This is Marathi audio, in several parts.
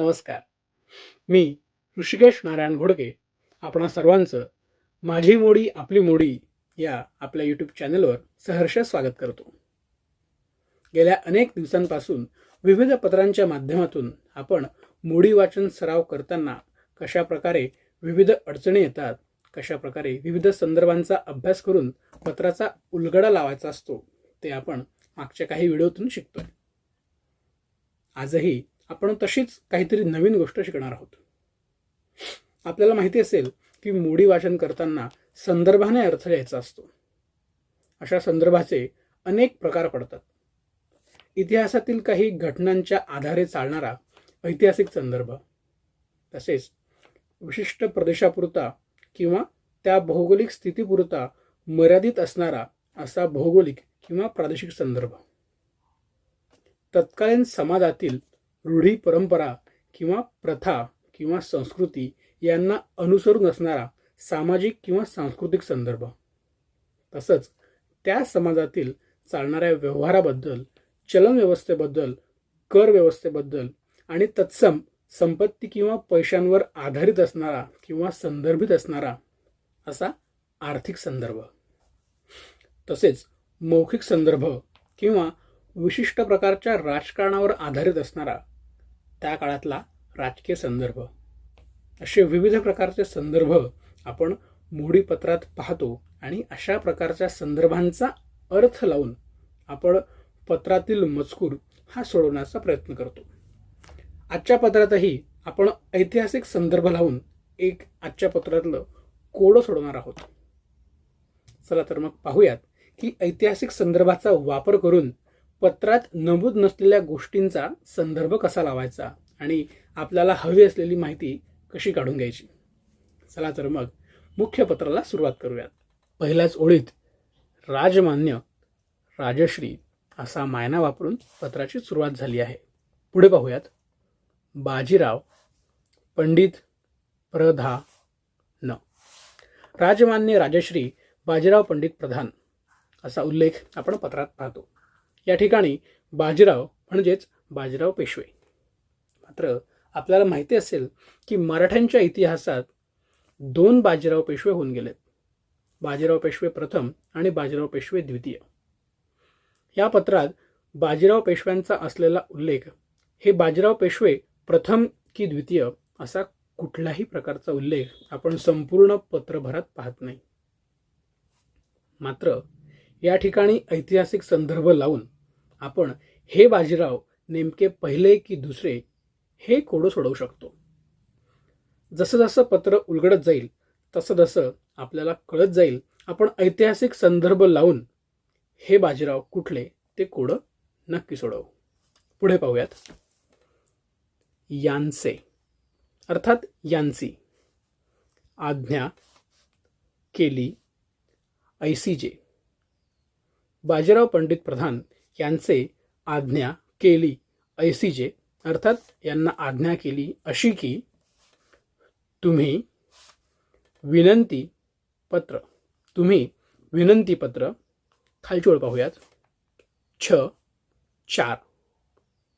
नमस्कार. मी ऋषिकेश नारायण घोडके आपणा सर्वांचं माझी मोडी आपली मोडी या आपल्या यूट्यूब चॅनलवर सहर्ष स्वागत करतो. गेल्या अनेक दिवसांपासून विविध पत्रांच्या माध्यमातून आपण मोडी वाचन सराव करताना कशा प्रकारे विविध अडचणी येतात कशा प्रकारे विविध संदर्भांचा अभ्यास करून पत्राचा उलगडा लावायचा असतो ते आपण मागच्या काही व्हिडिओतून शिकतोय. आजही आपण तशीच काहीतरी नवीन गोष्ट शिकणार आहोत. आपल्याला माहिती असेल की मोडी वाचन करताना संदर्भाने अर्थ लिहायचा असतो. अशा संदर्भाचे अनेक प्रकार पडतात. इतिहासातील काही घटनांच्या आधारे चालणारा ऐतिहासिक संदर्भ तसेच विशिष्ट प्रदेशापुरता किंवा त्या भौगोलिक स्थितीपुरता मर्यादित असणारा असा भौगोलिक किंवा प्रादेशिक संदर्भ. तत्कालीन समाजातील रूढी परंपरा किंवा प्रथा किंवा संस्कृती यांना अनुसरून असणारा सामाजिक किंवा सांस्कृतिक संदर्भ. तसंच त्या समाजातील चालणाऱ्या व्यवहाराबद्दल चलन व्यवस्थेबद्दल कर व्यवस्थेबद्दल आणि तत्सम संपत्ती किंवा पैशांवर आधारित असणारा किंवा संदर्भित असणारा असा आर्थिक संदर्भ. तसेच मौखिक संदर्भ किंवा विशिष्ट प्रकारच्या राजकारणावर आधारित असणारा त्या काळातला राजकीय संदर्भ. असे विविध प्रकारचे संदर्भ आपण मोडी पत्रात पाहतो आणि अशा प्रकारच्या संदर्भांचा अर्थ लावून आपण पत्रातील मजकूर हा सोडवण्याचा प्रयत्न करतो. आजच्या पत्रातही आपण ऐतिहासिक संदर्भ लावून एक आजच्या पत्रातलं कोडं सोडवणार आहोत. चला तर मग पाहूयात की ऐतिहासिक संदर्भाचा वापर करून पत्रात नमूद नसलेल्या गोष्टींचा संदर्भ कसा लावायचा आणि आपल्याला हवी असलेली माहिती कशी काढून घ्यायची? चला तर मग मुख्य पत्राला सुरुवात करूयात. पहिल्याच ओळीत राजमान्य राजश्री असा मायना वापरून पत्राची सुरुवात झाली आहे. पुढे पाहूयात. बाजीराव पंडित प्रधा न राजमान्य राजश्री बाजीराव पंडित प्रधान असा उल्लेख आपण पत्रात पाहतो. या ठिकाणी बाजीराव म्हणजेच बाजीराव पेशवे. मात्र आपल्याला माहिती असेल की मराठ्यांच्या इतिहासात दोन बाजीराव पेशवे होऊन गेलेत. बाजीराव पेशवे प्रथम आणि बाजीराव पेशवे द्वितीय. या पत्रात बाजीराव पेशव्यांचा असलेला उल्लेख हे बाजीराव पेशवे प्रथम की द्वितीय असा कुठल्याही प्रकारचा उल्लेख आपण संपूर्ण पत्रभरात पाहत नाही. मात्र या ठिकाणी ऐतिहासिक संदर्भ लावून आपण हे बाजीराव नेमके पहिले की दुसरे हे कोडं सोडवू शकतो. जसं जसं पत्र उलगडत जाईल तसं जसं आपल्याला कळत जाईल आपण ऐतिहासिक संदर्भ लावून हे बाजीराव कुठले ते कोडं नक्की सोडवू. पुढे पाहूयात. यांचे अर्थात यांची आज्ञा केली ऐसीजे बाजीराव पंडित प्रधान यांचे आज्ञा केली. ऐसीजे अर्थात यांना आज्ञा केली अशी की तुम्ही विनंती पत्र तुम्ही विनंती पत्र खालची ओळ पाहूयात. छ चार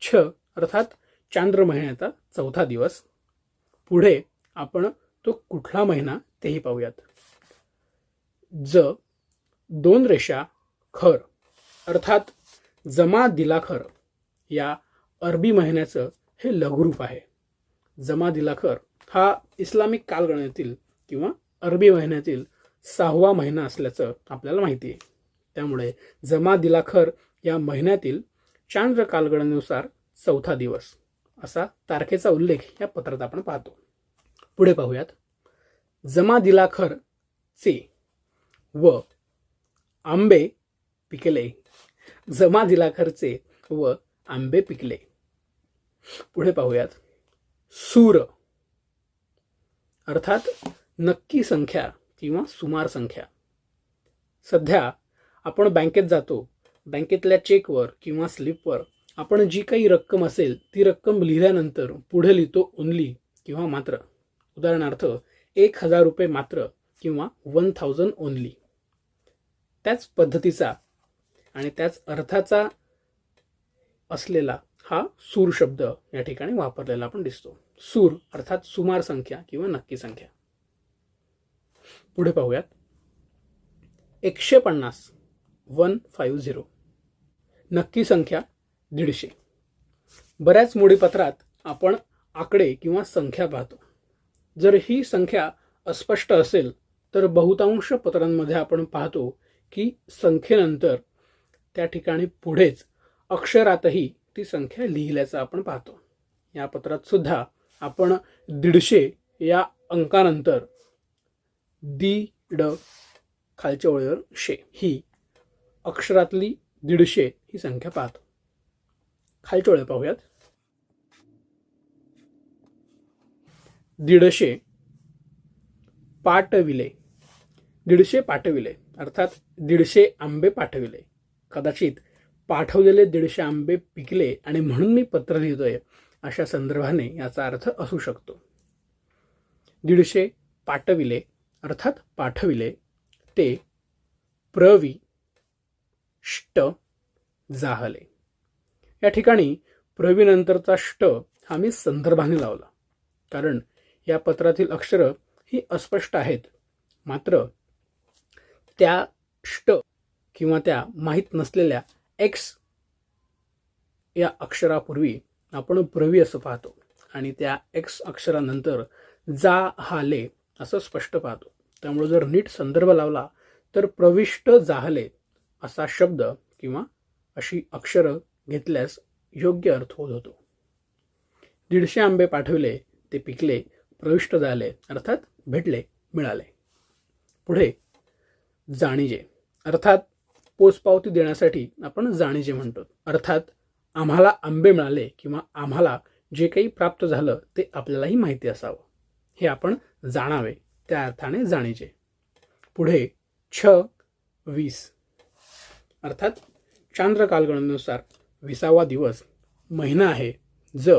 छ अर्थात चांद्र महिन्याचा चौथा दिवस. पुढे आपण तो कुठला महिना तेही पाहूयात. ज दोन रेषा खर. अर्थात जमा दिला खर या अरबी महिन्याचं हे लघुरूप आहे. जमा दिला खर हा इस्लामिक कालगणनेतील किंवा अरबी महिन्यातील सहावा महिना असल्याचं आपल्याला माहिती आहे. त्यामुळे जमा दिला खर या महिन्यातील चांद्र कालगणनेनुसार चौथा दिवस असा तारखेचा उल्लेख या पत्रात आपण पाहतो. पुढे पाहूयात. जमा दिला खर चे व आंबे पिकले. जमा दिला खर्चे व आंबे पिकले. पुढे पाहूयात. सूर. अर्थात नक्की संख्या किंवा सुमार संख्या. सध्या आपण बँकेत जातो. बँकेतल्या चेकवर किंवा स्लिपवर आपण जी काही रक्कम असेल ती रक्कम लिहिल्यानंतर पुढे लिहितो ओनली किंवा मात्र. उदाहरणार्थ एक हजार रुपये मात्र किंवा वन थाउजंड ओनली त्याच पद्धतीचा आणि त्याच अर्थाचा असलेला हा सूर शब्द या ठिकाणी वापरलेला आपण दिसतो. सूर अर्थात सुमार संख्या किंवा नक्की संख्या. पुढे पाहूयात. एकशे पन्नास वन फाईव्ह झिरो. नक्की संख्या दीडशे. बऱ्याच मोडीपत्रात आपण आकडे किंवा संख्या पाहतो. जर ही संख्या अस्पष्ट असेल तर बहुतांश पत्रांमध्ये आपण पाहतो की संख्येनंतर त्या ठिकाणी पुढेच अक्षरातही ती संख्या लिहिल्याचं आपण पाहतो. या पत्रात सुद्धा आपण दीडशे या अंकानंतर दीड खालच्या ओळीवर शे ही अक्षरातली दीडशे ही संख्या पाहतो. खालच्या ओळी पाहूयात. दीडशे पाठविले दीडशे पाठविले अर्थात दीडशे आंबे पाठविले. कदाचित पाठवलेले दीडशे आंबे पिकले आणि म्हणून मी पत्र लिहितोय अशा संदर्भाने याचा अर्थ असू शकतो. दीडशे पाठविले अर्थात पाठविले ते प्रवि ष्ट जाहले. या ठिकाणी प्रवीनंतरचा ष्ट हा मी संदर्भाने लावला कारण या पत्रातील अक्षरं ही अस्पष्ट आहेत. मात्र त्या ष्ट किंवा त्या माहीत नसलेल्या एक्स या अक्षरापूर्वी आपण प्रवी असं पाहतो. आणि त्या एक्स अक्षरानंतर जा हाले असं स्पष्ट पाहतो. त्यामुळे जर नीट संदर्भ लावला तर प्रविष्ट जाहले असा शब्द किंवा अशी अक्षरं घेतल्यास योग्य अर्थ होत होतो. दीडशे आंबे पाठविले ते पिकले प्रविष्ट झाले अर्थात भेटले मिळाले. पुढे जाणीजे. अर्थात पोचपावती देण्यासाठी आपण जाणीजे म्हणतो. अर्थात आम्हाला आंबे मिळाले किंवा आम्हाला जे काही प्राप्त झालं ते आपल्यालाही माहिती असावं. हे आपण जाणावे त्या अर्थाने जाणीजे. पुढे छ वीस. अर्थात चांद्र कालगणनुसार विसावा दिवस महिना आहे ज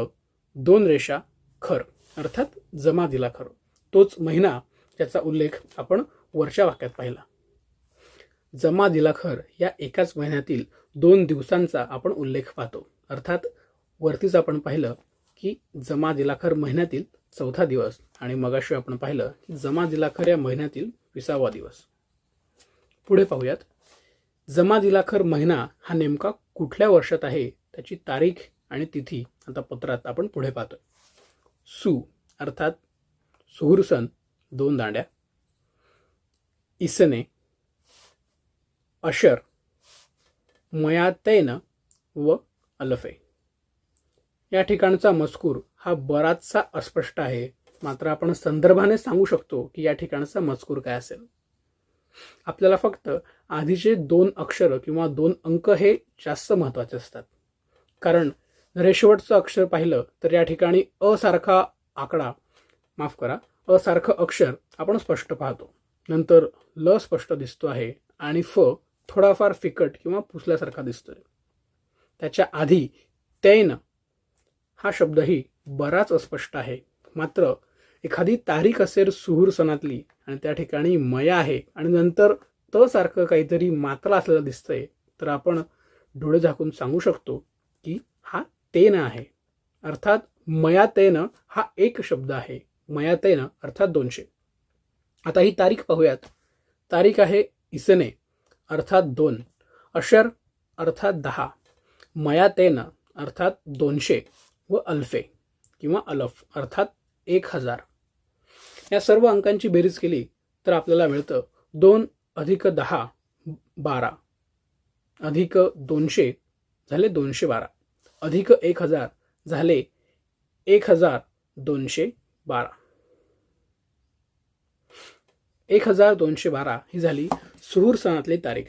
दोन रेषा खर. अर्थात जमा दिला खर. तोच महिना ज्याचा उल्लेख आपण वरच्या वाक्यात पाहिला. जमा दिला खर या एकाच महिन्यातील दोन दिवसांचा आपण उल्लेख पाहतो. अर्थात वरतीच आपण पाहिलं की जमा दिलाखर महिन्यातील चौथा दिवस आणि मगाशी आपण पाहिलं की जमा दिलाखर या महिन्यातील विसावा दिवस. पुढे पाहूयात. जमा दिलाखर महिना हा नेमका कुठल्या वर्षात आहे त्याची तारीख आणि तिथी आता पत्रात आपण पुढे पाहतोय. सु अर्थात सुहुरसन दोन दांड्या. इसने अशर मयातैन व अलफे. या ठिकाणचा मजकूर हा बराचसा अस्पष्ट आहे. मात्र आपण संदर्भाने सांगू शकतो की या ठिकाणचा मजकूर काय असेल. आपल्याला फक्त आधीचे दोन अक्षर किंवा दोन अंक हे जास्त महत्त्वाचे असतात. कारण जर हे शेवटचं अक्षर पाहिलं तर या ठिकाणी असारखा आकडा माफ करा असारखं अक्षर आपण स्पष्ट पाहतो. नंतर ल स्पष्ट दिसतो आहे आणि फ थोडाफार फिकट किंवा पुसल्यासारखा दिसतोय. त्याच्या आधी तैन हा शब्दही बराच अस्पष्ट आहे. मात्र एखादी तारीख असेल सुहूर सणातली आणि त्या ठिकाणी मया आहे आणि नंतर त सारखं काहीतरी मात्रा असलेलं दिसतंय तर आपण डोळे झाकून सांगू शकतो की हा तेन आहे. अर्थात मया तेन हा एक शब्द आहे. मया तेन अर्थात दोनशे. आता ही तारीख पाहूयात. तारीख आहे इसने. अर्थात दोन. अशर अर्थात दहा. मयातेन अर्थात दोनशे व अल्फे किंवा अलफ अर्थात एक हजार. या सर्व अंकांची बेरीज केली तर आपल्याला मिळतं दोन अधिक दहा बारा. अधिक दोनशे झाले दोनशे बारा. अधिक एक हजार झाले एक हजार दोनशे बारा. एक हजार दोनशे बारा ही झाली सुहूर सणातली तारीख.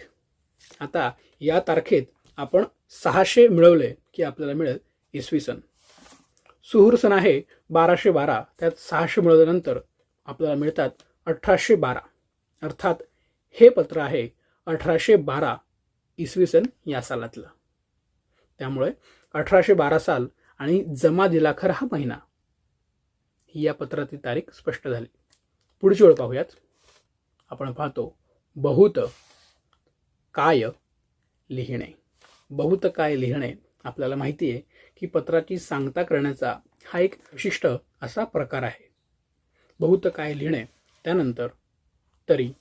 आता या तारखेत आपण सहाशे मिळवले की आपल्याला मिळेल इसवी सन. सुहूर सण आहे बाराशे बारा त्यात सहाशे मिळवल्यानंतर आपल्याला मिळतात अठराशे बारा. अर्थात हे पत्र आहे अठराशे बारा इसवी सन या सालातलं. त्यामुळे अठराशे बारा साल आणि जमा दिलाखर हा महिना. ही या पत्रातील तारीख स्पष्ट झाली. पुढची ओळख पाहूयात. आपण पाहतो बहुत काय लिहिणे. बहुत काय लिहिणे आपल्याला माहिती आहे की पत्राची सांगता करण्याचा हा एक विशिष्ट असा प्रकार आहे. बहुत काय लिहिणे त्यानंतर तरी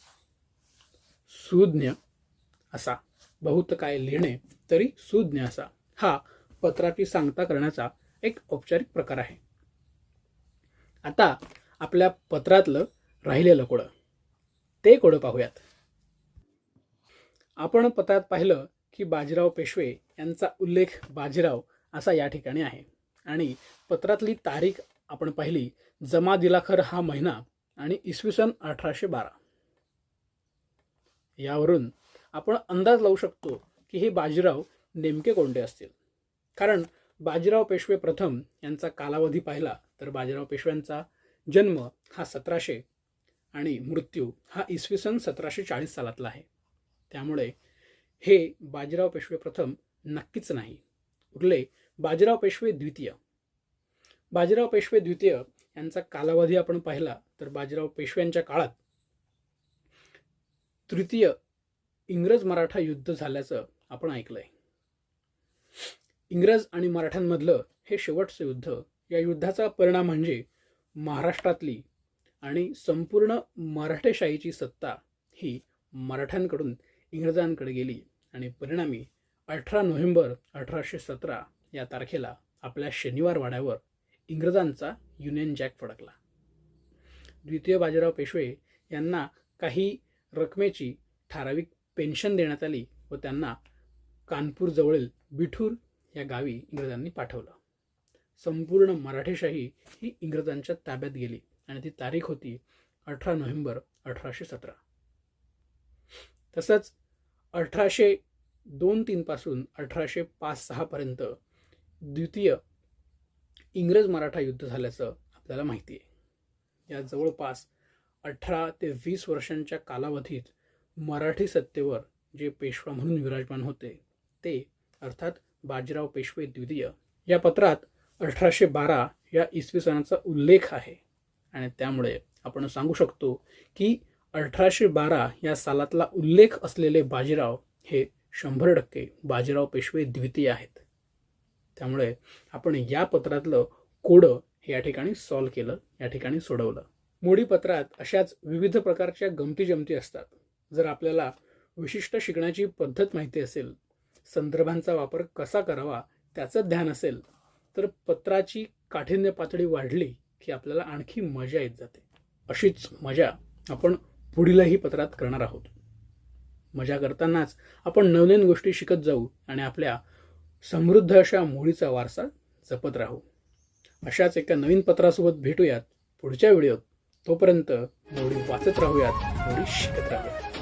सुज्ञ असा. बहुत काय लिहिणे तरी सुज्ञ असा. हा पत्राची सांगता करण्याचा एक औपचारिक प्रकार आहे. आता आपल्या पत्रातलं राहिलेलं कोडं. ते कोडं पाहूयात. आपण पत्रात पाहिलं की बाजीराव पेशवे यांचा उल्लेख बाजीराव असा या ठिकाणी आहे. आणि पत्रातली तारीख आपण पाहिली जमा दिलाखर हा महिना आणि इसवी सन अठराशे बारा. यावरून आपण अंदाज लावू शकतो की हे बाजीराव नेमके कोणते असतील. कारण बाजीराव पेशवे प्रथम यांचा कालावधी पाहिला तर बाजीराव पेशव्यांचा जन्म हा सतराशे आणि मृत्यू हा इसवी सन सतराशे चाळीस सालातला आहे. त्यामुळे हे बाजीराव पेशवे प्रथम नक्कीच नाही. उरले बाजीराव पेशवे द्वितीय. बाजीराव पेशवे द्वितीय यांचा कालावधी आपण पाहिला तर बाजीराव पेशव्यांच्या काळात तृतीय इंग्रज मराठा युद्ध झाल्याचं आपण ऐकलंय. इंग्रज आणि मराठ्यांमधलं हे शेवटचं युद्ध या युद्धाचा परिणाम म्हणजे महाराष्ट्रातली आणि संपूर्ण मराठेशाहीची सत्ता ही मराठ्यांकडून इंग्रजांकडे गेली. आणि परिणामी अठरा नोव्हेंबर अठराशे सतरा या तारखेला आपल्या शनिवार वाड्यावर इंग्रजांचा युनियन जॅक फडकला. द्वितीय बाजीराव पेशवे यांना काही रकमेची ठराविक पेन्शन देण्यात आली व त्यांना कानपूरजवळील बिठूर या गावी इंग्रजांनी पाठवलं. संपूर्ण मराठेशाही ही इंग्रजांच्या ताब्यात गेली. आणि ती तारीख होती अठरा नोव्हेंबर अठराशे सतरा. तसंच अठराशे दोन तीनपासून अठराशे पाच सहापर्यंत द्वितीय इंग्रज मराठा युद्ध झाल्याचं आपल्याला माहिती आहे या जवळपास अठरा ते वीस वर्षांच्या कालावधीत मराठी सत्तेवर जे पेशवा म्हणून विराजमान होते ते अर्थात बाजीराव पेशवे द्वितीय. या पत्रात अठराशे बारा या इसवी सणाचा उल्लेख आहे. आणि त्यामुळे आपण सांगू शकतो की अठराशे बारा या सालातला उल्लेख असलेले बाजीराव हे शंभर टक्के बाजीराव पेशवे द्वितीय आहेत. त्यामुळे आपण या पत्रातलं कोडं हे या ठिकाणी सॉल्व केलं या ठिकाणी सोडवलं. मोडी पत्रात अशाच विविध प्रकारच्या गमती जमती असतात. जर आपल्याला विशिष्ट शिकण्याची पद्धत माहिती असेल संदर्भांचा वापर कसा करावा त्याचं ध्यान असेल तर पत्राची काठिण्य पातळी वाढली की आपल्याला आणखी मजा येत जाते. अशीच मजा आपण पुढीलही पत्रात करणार आहोत. मजा करतानाच आपण नवनवीन गोष्टी शिकत जाऊ आणि आपल्या समृद्ध अशा मुळीचा वारसा जपत राहू. अशाच एका नवीन पत्रासोबत भेटूयात पुढच्या व्हिडिओत. तोपर्यंत मोडी वाचत राहूयात मोडी शिकत राहूयात.